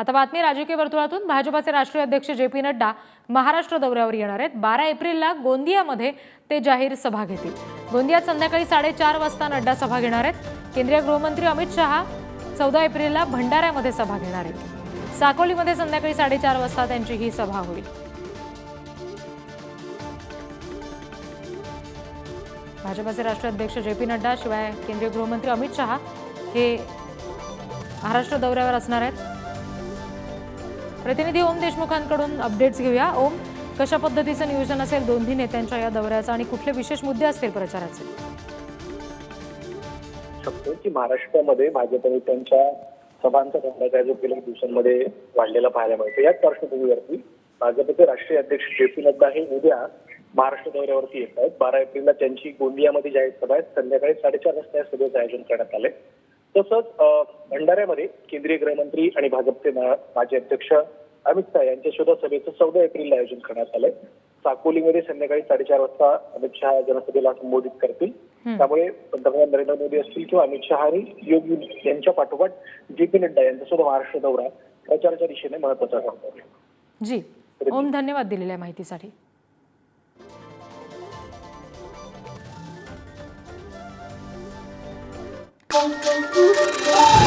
आता बातमी राजकीय वर्तुळातून. भाजपाचे राष्ट्रीय अध्यक्ष जे पी नड्डा महाराष्ट्र दौऱ्यावर येणार आहेत. बारा एप्रिलला गोंदियामध्ये ते जाहीर सभा घेतील. गोंदियात संध्याकाळी साडेचार वाजता नड्डा सभा घेणार आहेत. केंद्रीय गृहमंत्री अमित शहा चौदा एप्रिलला भंडाऱ्यामध्ये सभा घेणार आहेत. साकोलीमध्ये संध्याकाळी साडेचार वाजता त्यांची ही सभा होईल. भाजपाचे राष्ट्रीय अध्यक्ष जे पी नड्डा शिवाय केंद्रीय गृहमंत्री अमित शहा हे महाराष्ट्र दौऱ्यावर असणार आहेत. प्रतिनिधी ओम देशमुखांकडून अपडेट्स घेऊया. ओम कशा पद्धतीचं नियोजन असेल दोन्ही नेत्यांच्या या दौऱ्याचं आणि कुठले विशेष मुद्दे असतील प्रचाराचे? शकतो की महाराष्ट्रामध्ये भाजप नेत्यांच्या सभांचा जो गेल्या दिवसांमध्ये वाढलेला पाहायला मिळतो. याच पार्श्वभूमीवरती भाजपचे राष्ट्रीय अध्यक्ष जे पी नड्डा हे उद्या महाराष्ट्र दौऱ्यावरती येत आहेत. बारा एप्रिलला त्यांची गोंदियामध्ये जाहीर सभा आहे संध्याकाळी साडेचार वाजता या सभेचं आयोजन करण्यात आले तसंच भंडाऱ्यामध्ये केंद्रीय गृहमंत्री आणि भाजपचे माजी अध्यक्ष अमित शहा यांच्या सुद्धा सभेचं चौदा एप्रिलला आयोजन करण्यात आलंय. साकोलीमध्ये संध्याकाळी साडेचार वाजता अमित शहा जनसभेला संबोधित करतील. त्यामुळे पंतप्रधान नरेंद्र मोदी असतील किंवा अमित शहा आणि योगी यांच्या पाठोपाठ जे पी नड्डा यांचा सुद्धा महाराष्ट्र दौरा प्रचाराच्या दिशेने महत्त्वाचा ठरतो जी. ओम धन्यवाद दिलेल्या माहितीसाठी. Oh, oh, oh.